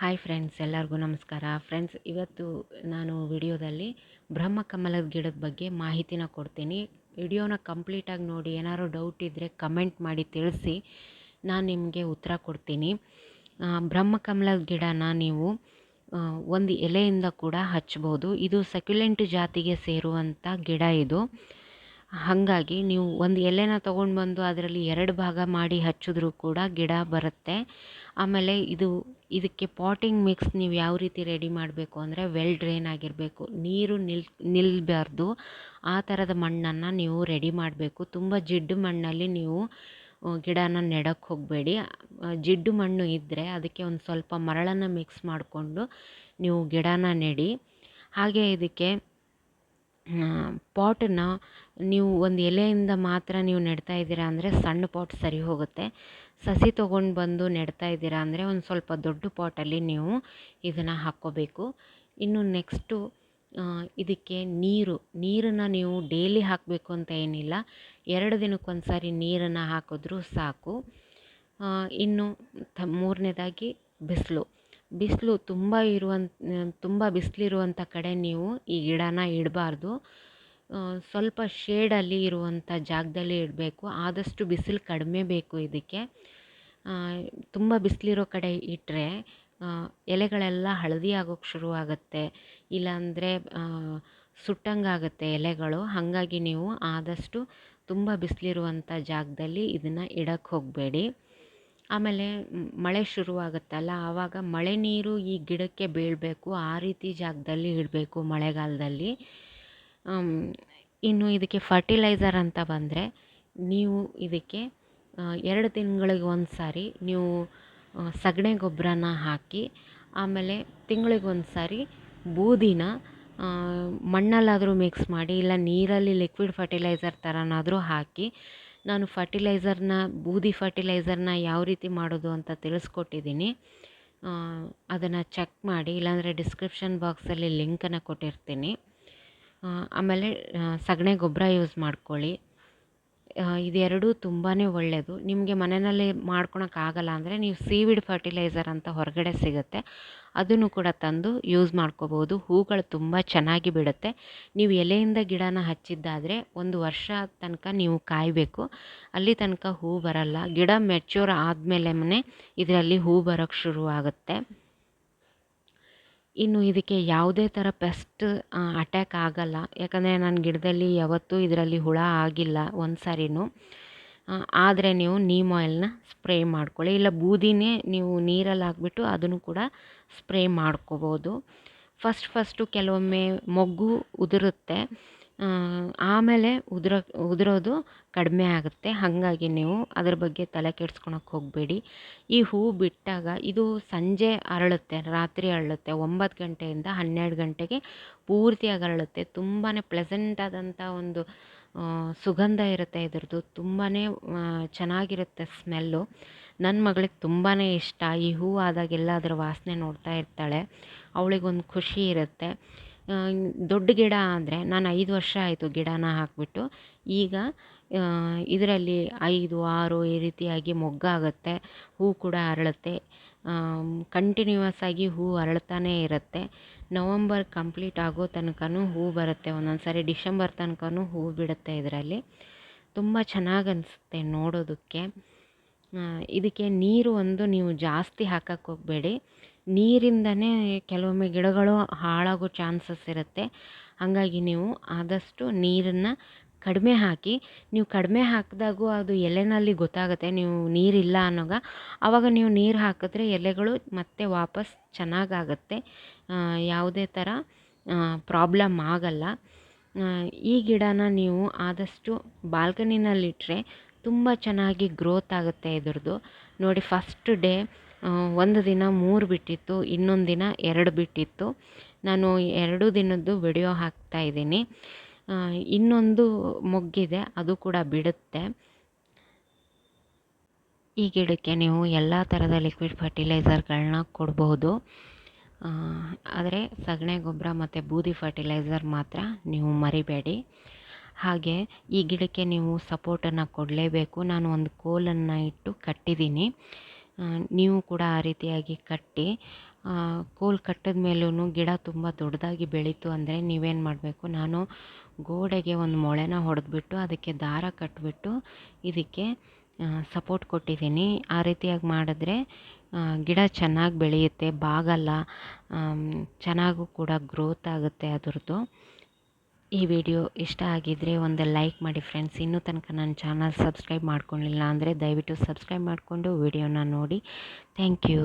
Hi friends ಎಲ್ಲರಿಗೂ ನಮಸ್ಕಾರ. Friends ಇವತ್ತು ನಾನು ವಿಡಿಯೋದಲ್ಲಿ ಬ್ರಹ್ಮಕಮಲದ ಗಿಡದ ಬಗ್ಗೆ ಮಾಹಿತಿನ ಕೊಡ್ತೀನಿ. ವಿಡಿಯೋನ ಕಂಪ್ಲೀಟಾಗಿ ನೋಡಿ, ಏನಾದ್ರು ಡೌಟ್ ಇದ್ದರೆ ಕಮೆಂಟ್ ಮಾಡಿ ತಿಳಿಸಿ, ನಾನು ನಿಮಗೆ ಉತ್ತರ ಕೊಡ್ತೀನಿ. ಬ್ರಹ್ಮಕಮಲದ ಗಿಡನ ನೀವು ಒಂದು ಎಲೆಯಿಂದ ಕೂಡ ಹಚ್ಬೋದು. ಇದು ಸಕ್ಯುಲೆಂಟ್ ಜಾತಿಗೆ ಸೇರುವಂಥ ಗಿಡ ಇದು. ಹಾಗಾಗಿ ನೀವು ಒಂದು ಎಲೆನ ತೊಗೊಂಡು ಬಂದು ಅದರಲ್ಲಿ ಎರಡು ಭಾಗ ಮಾಡಿ ಹಚ್ಚಿದ್ರೂ ಕೂಡ ಗಿಡ ಬರುತ್ತೆ. ಆಮೇಲೆ ಇದು, ಇದಕ್ಕೆ ಪಾಟಿಂಗ್ ಮಿಕ್ಸ್ ನೀವು ಯಾವ ರೀತಿ ರೆಡಿ ಮಾಡಬೇಕು ಅಂದರೆ ವೆಲ್ ಡ್ರೈನ್ ಆಗಿರಬೇಕು. ನೀರು ನಿಲ್ ನಿಲ್ಲಬಾರ್ದು ಆ ಥರದ ಮಣ್ಣನ್ನು ನೀವು ರೆಡಿ ಮಾಡಬೇಕು. ತುಂಬ ಜಿಡ್ಡು ಮಣ್ಣಲ್ಲಿ ನೀವು ಗಿಡನ ನೆಡಕ್ಕೆ ಹೋಗಬೇಡಿ. ಜಿಡ್ಡು ಮಣ್ಣು ಇದ್ದರೆ ಅದಕ್ಕೆ ಒಂದು ಸ್ವಲ್ಪ ಮರಳನ್ನು ಮಿಕ್ಸ್ ಮಾಡಿಕೊಂಡು ನೀವು ಗಿಡನ ನೆಡಿ. ಹಾಗೆ ಇದಕ್ಕೆ ಪಾಟನ್ನ ನೀವು ಒಂದು ಎಲೆಯಿಂದ ಮಾತ್ರ ನೀವು ನೆಡ್ತಾ ಇದ್ದೀರಾ ಅಂದರೆ ಸಣ್ಣ ಪಾಟ್ ಸರಿ ಹೋಗುತ್ತೆ. ಸಸಿ ತೊಗೊಂಡು ಬಂದು ನೆಡ್ತಾ ಇದ್ದೀರಾ ಅಂದರೆ ಒಂದು ಸ್ವಲ್ಪ ದೊಡ್ಡ ಪಾಟಲ್ಲಿ ನೀವು ಇದನ್ನು ಹಾಕ್ಕೋಬೇಕು. ಇನ್ನು ನೆಕ್ಸ್ಟು ಇದಕ್ಕೆ ನೀರು. ನೀರನ್ನು ನೀವು ಡೈಲಿ ಹಾಕಬೇಕು ಅಂತ ಏನಿಲ್ಲ. ಎರಡು ದಿನಕ್ಕೊಂದು ಸಾರಿ ನೀರನ್ನು ಹಾಕಿದ್ರೂ ಸಾಕು. ಇನ್ನು ಮೂರನೇದಾಗಿ ಬಿಸಿಲು. ಬಿಸಿಲು ತುಂಬ ಇರುವಂಥ ತುಂಬ ಬಿಸಿಲಿರುವಂಥ ಕಡೆ ನೀವು ಈ ಗಿಡನ ಇಡಬಾರ್ದು. ಸ್ವಲ್ಪ ಶೇಡಲ್ಲಿ ಇರುವಂಥ ಜಾಗದಲ್ಲಿ ಇಡಬೇಕು. ಆದಷ್ಟು ಬಿಸಿಲು ಕಡಿಮೆ ಬೇಕು ಇದಕ್ಕೆ. ತುಂಬ ಬಿಸಿಲಿರೋ ಕಡೆ ಇಟ್ಟರೆ ಎಲೆಗಳೆಲ್ಲ ಹಳದಿ ಆಗೋಕ್ಕೆ ಶುರುವಾಗುತ್ತೆ. ಇಲ್ಲಾಂದರೆ ಸುಟ್ಟಂಗಾಗುತ್ತೆ ಎಲೆಗಳು. ಹಾಗಾಗಿ ನೀವು ಆದಷ್ಟು ತುಂಬ ಬಿಸಿಲಿರುವಂಥ ಜಾಗದಲ್ಲಿ ಇದನ್ನು ಇಡಕ್ಕೆ ಹೋಗಬೇಡಿ. ಆಮೇಲೆ ಮಳೆ ಶುರುವಾಗುತ್ತಲ್ಲ, ಆವಾಗ ಮಳೆ ನೀರು ಈ ಗಿಡಕ್ಕೆ ಬೀಳಬೇಕು, ಆ ರೀತಿ ಜಾಗದಲ್ಲಿ ಇಡಬೇಕು ಮಳೆಗಾಲದಲ್ಲಿ. ಇನ್ನು ಇದಕ್ಕೆ ಫರ್ಟಿಲೈಸರ್ ಅಂತ ಬಂದರೆ ನೀವು ಇದಕ್ಕೆ ಎರಡು ತಿಂಗಳಿಗೆ ಒಂದು ಸಾರಿ ನೀವು ಸಗಣಿ ಗೊಬ್ಬರನ ಹಾಕಿ, ಆಮೇಲೆ ತಿಂಗಳಿಗೆ ಒಂದು ಸಾರಿ ಬೂದಿನ ಮಣ್ಣಲ್ಲಾದರೂ ಮಿಕ್ಸ್ ಮಾಡಿ, ಇಲ್ಲ ನೀರಲ್ಲಿ ಲಿಕ್ವಿಡ್ ಫರ್ಟಿಲೈಸರ್ ಥರನಾದರೂ ಹಾಕಿ ನಾನು ಫರ್ಟಿಲೈಸರ್ನ, ಬೂದಿ ಫರ್ಟಿಲೈಸರ್ನ ಯಾವ ರೀತಿ ಮಾಡೋದು ಅಂತ ತಿಳಿಸ್ಕೊಟ್ಟಿದ್ದೀನಿ. ಅದನ್ನು ಚೆಕ್ ಮಾಡಿ, ಇಲ್ಲಾಂದರೆ ಡಿಸ್ಕ್ರಿಪ್ಷನ್ ಬಾಕ್ಸಲ್ಲಿ ಲಿಂಕನ್ನು ಕೊಟ್ಟಿರ್ತೀನಿ. ಆಮೇಲೆ ಸಗಣಿ ಗೊಬ್ಬರ ಯೂಸ್ ಮಾಡ್ಕೊಳ್ಳಿ. ಇದೆರಡೂ ತುಂಬಾ ಒಳ್ಳೆಯದು ನಿಮಗೆ ಮನೆಯಲ್ಲಿ ಮಾಡ್ಕೊಳಕ್ಕಾಗಲ್ಲ ಅಂದರೆ ನೀವು ಸೀವಿಡ್ ಫರ್ಟಿಲೈಸರ್ ಅಂತ ಹೊರಗಡೆ ಸಿಗುತ್ತೆ. ಅದನ್ನು ಕೂಡ ತಂದು ಯೂಸ್ ಮಾಡ್ಕೋಬೋದು. ಹೂಗಳು ತುಂಬ ಚೆನ್ನಾಗಿ ಬಿಡುತ್ತೆ. ನೀವು ಎಲೆಯಿಂದ ಗಿಡನ ಹಚ್ಚಿದ್ದಾದರೆ ಒಂದು ವರ್ಷ ತನಕ ನೀವು ಕಾಯಬೇಕು. ಅಲ್ಲಿ ತನಕ ಹೂ ಬರಲ್ಲ. ಗಿಡ ಮೆಚ್ಯೂರ್ ಆದಮೇಲೆ ಇದರಲ್ಲಿ ಹೂ ಬರೋಕ್ಕೆ ಶುರುವಾಗುತ್ತೆ. ಇನ್ನು ಇದಕ್ಕೆ ಯಾವುದೇ ಥರ ಪೆಸ್ಟ್ ಅಟ್ಯಾಕ್ ಆಗಲ್ಲ. ಯಾಕಂದರೆ ನನ್ನ ಗಿಡದಲ್ಲಿ ಯಾವತ್ತೂ ಇದರಲ್ಲಿ ಹುಳ ಆಗಿಲ್ಲ ಒಂದು ಸಾರಿನೂ ಆದರೆ ನೀವು ನೀಮ್ ಆಯಿಲ್ನ ಸ್ಪ್ರೇ ಮಾಡ್ಕೊಳ್ಳಿ. ಇಲ್ಲ ಬೂದಿನೇ ನೀವು ನೀರಲ್ಲಿ ಹಾಕ್ಬಿಟ್ಟು ಅದನ್ನು ಕೂಡ ಸ್ಪ್ರೇ ಮಾಡ್ಕೋಬೋದು. ಫಸ್ಟ್ ಫಸ್ಟು ಕೆಲವೊಮ್ಮೆ ಮೊಗ್ಗು ಉದುರುತ್ತೆ. ಆಮೇಲೆ ಉದುರೋ, ಉದುರೋದು ಕಡಿಮೆ ಆಗುತ್ತೆ. ಹಾಗಾಗಿ ನೀವು ಅದ್ರ ಬಗ್ಗೆ ತಲೆ ಕೆಡ್ಸ್ಕೊಳಕ್ಕೆ ಹೋಗಬೇಡಿ. ಈ ಹೂ ಬಿಟ್ಟಾಗ ಇದು ಸಂಜೆ ಅರಳುತ್ತೆ, ರಾತ್ರಿ ಅರಳುತ್ತೆ. ಒಂಬತ್ತು ಗಂಟೆಯಿಂದ ಹನ್ನೆರಡು ಗಂಟೆಗೆ ಪೂರ್ತಿಯಾಗಿ ಅರಳುತ್ತೆ. ತುಂಬಾ ಪ್ಲೆಸೆಂಟ್ ಆದಂಥ ಒಂದು ಸುಗಂಧ ಇರುತ್ತೆ ಇದ್ರದ್ದು. ತುಂಬಾ ಚೆನ್ನಾಗಿರುತ್ತೆ ಸ್ಮೆಲ್ಲು ನನ್ನ ಮಗಳಿಗೆ ತುಂಬಾ ಇಷ್ಟ. ಈ ಹೂ ಆದಾಗೆಲ್ಲ ಅದರ ವಾಸನೆ ನೋಡ್ತಾ ಇರ್ತಾಳೆ. ಅವಳಿಗೊಂದು ಖುಷಿ ಇರುತ್ತೆ. ದೊಡ್ಡ ಗಿಡ ಅಂದರೆ ನಾನು ಐದು ವರ್ಷ ಆಯಿತು ಗಿಡನ ಹಾಕಿಬಿಟ್ಟು. ಈಗ ಇದರಲ್ಲಿ ಐದು, ಆರು ಈ ರೀತಿಯಾಗಿ ಮೊಗ್ಗಾಗುತ್ತೆ ಹೂ ಕೂಡ ಅರಳುತ್ತೆ. ಕಂಟಿನ್ಯೂವಸ್ ಆಗಿ ಹೂ ಅರಳ್ತಾನೇ ಇರುತ್ತೆ. ನವಂಬರ್ ಕಂಪ್ಲೀಟ್ ಆಗೋ ತನಕನೂ ಹೂ ಬರುತ್ತೆ ಒಂದೊಂದು ಸಾರಿ ಡಿಸೆಂಬರ್ ತನಕನೂ ಹೂ ಬಿಡುತ್ತೆ ಇದರಲ್ಲಿ. ತುಂಬ ಚೆನ್ನಾಗಿ ಅನಿಸುತ್ತೆ ನೋಡೋದಕ್ಕೆ. ಇದಕ್ಕೆ ನೀರು ಒಂದು ನೀವು ಜಾಸ್ತಿ ಹಾಕಕ್ಕೆ ಹೋಗಬೇಡಿ. ನೀರಿಂದನೇ ಕೆಲವೊಮ್ಮೆ ಗಿಡಗಳು ಹಾಳಾಗೋ ಚಾನ್ಸಸ್ ಇರುತ್ತೆ. ಹಾಗಾಗಿ ನೀವು ಆದಷ್ಟು ನೀರನ್ನು ಕಡಿಮೆ ಹಾಕಿ, ನೀವು ಕಡಿಮೆ ಹಾಕಿದಾಗೂ ಅದು ಎಲೆನಲ್ಲಿ ಗೊತ್ತಾಗುತ್ತೆ, ನೀವು ನೀರಿಲ್ಲ ಅನ್ನೋಗ. ಆವಾಗ ನೀವು ನೀರು ಹಾಕಿದ್ರೆ ಎಲೆಗಳು ಮತ್ತೆ ವಾಪಸ್ ಚೆನ್ನಾಗಾಗತ್ತೆ. ಯಾವುದೇ ಥರ ಪ್ರಾಬ್ಲಮ್ ಆಗಲ್ಲ. ಈ ಗಿಡನ ನೀವು ಆದಷ್ಟು ಬಾಲ್ಕನಿನಲ್ಲಿಟ್ಟರೆ ತುಂಬ ಚೆನ್ನಾಗಿ ಗ್ರೋತ್ ಆಗುತ್ತೆ ಇದ್ರದ್ದು. ನೋಡಿ ಫಸ್ಟ್ ಡೇ ಒಂದು ದಿನ ಮೂರು ಬಿಟ್ಟಿತ್ತು ಇನ್ನೊಂದು ದಿನ ಎರಡು ಬಿಟ್ಟಿತ್ತು. ನಾನು ಎರಡು ದಿನದ್ದು ವಿಡಿಯೋ ಹಾಕ್ತಾ ಇದ್ದೀನಿ. ಇನ್ನೊಂದು ಮೊಗ್ಗಿದೆ ಅದು ಕೂಡ ಬಿಡುತ್ತೆ. ಈ ಗಿಡಕ್ಕೆ ನೀವು ಎಲ್ಲ ಥರದ ಲಿಕ್ವಿಡ್ ಫರ್ಟಿಲೈಸರ್ಗಳನ್ನ ಕೊಡ್ಬೋದು. ಆ, ಆದರೆ ಸಗಣಿ ಗೊಬ್ಬರ ಮತ್ತು ಬೂದಿ ಫರ್ಟಿಲೈಸರ್ ಮಾತ್ರ ನೀವು ಮರಿಬೇಡಿ. ಹಾಗೆ ಈ ಗಿಡಕ್ಕೆ ನೀವು ಸಪೋರ್ಟನ್ನು ಕೊಡಲೇಬೇಕು. ನಾನು ಒಂದು ಕೋಲನ್ನು ಇಟ್ಟು ಕಟ್ಟಿದ್ದೀನಿ. ನೀವು ಕೂಡ ಆ ರೀತಿಯಾಗಿ ಕಟ್ಟಿ ಕೋಲ್ ಕಟ್ಟಿದ ಮೇಲೂ ಗಿಡ ತುಂಬ ದೊಡ್ಡದಾಗಿ ಬೆಳೀತು ಅಂದರೆ ನೀವೇನು ಮಾಡಬೇಕು? ನಾನು ಗೋಡೆಗೆ ಒಂದು ಮೊಳೆನ ಹೊಡೆದ್ಬಿಟ್ಟು ಅದಕ್ಕೆ ದಾರ ಕಟ್ಟಿಬಿಟ್ಟು ಇದಕ್ಕೆ ಸಪೋರ್ಟ್ ಕೊಟ್ಟಿದ್ದೀನಿ. ಆ ರೀತಿಯಾಗಿ ಮಾಡಿದ್ರೆ ಗಿಡ ಚೆನ್ನಾಗಿ ಬೆಳೆಯುತ್ತೆ. ಬಾಗಲ್ಲ ಚೆನ್ನಾಗೂ ಕೂಡ ಗ್ರೋತ್ ಆಗುತ್ತೆ ಅದರದ್ದು. ಈ ವಿಡಿಯೋ ಇಷ್ಟ ಆಗಿದ್ದರೆ ಒಂದು ಲೈಕ್ ಮಾಡಿ ಫ್ರೆಂಡ್ಸ್. ಇನ್ನೂ ತನಕ ನನ್ನ ಚಾನಲ್ ಸಬ್ಸ್ಕ್ರೈಬ್ ಮಾಡ್ಕೊಂಡಿಲ್ಲ ಅಂದರೆ ದಯವಿಟ್ಟು ಸಬ್ಸ್ಕ್ರೈಬ್ ಮಾಡಿಕೊಂಡು ವಿಡಿಯೋನ ನೋಡಿ. Thank you.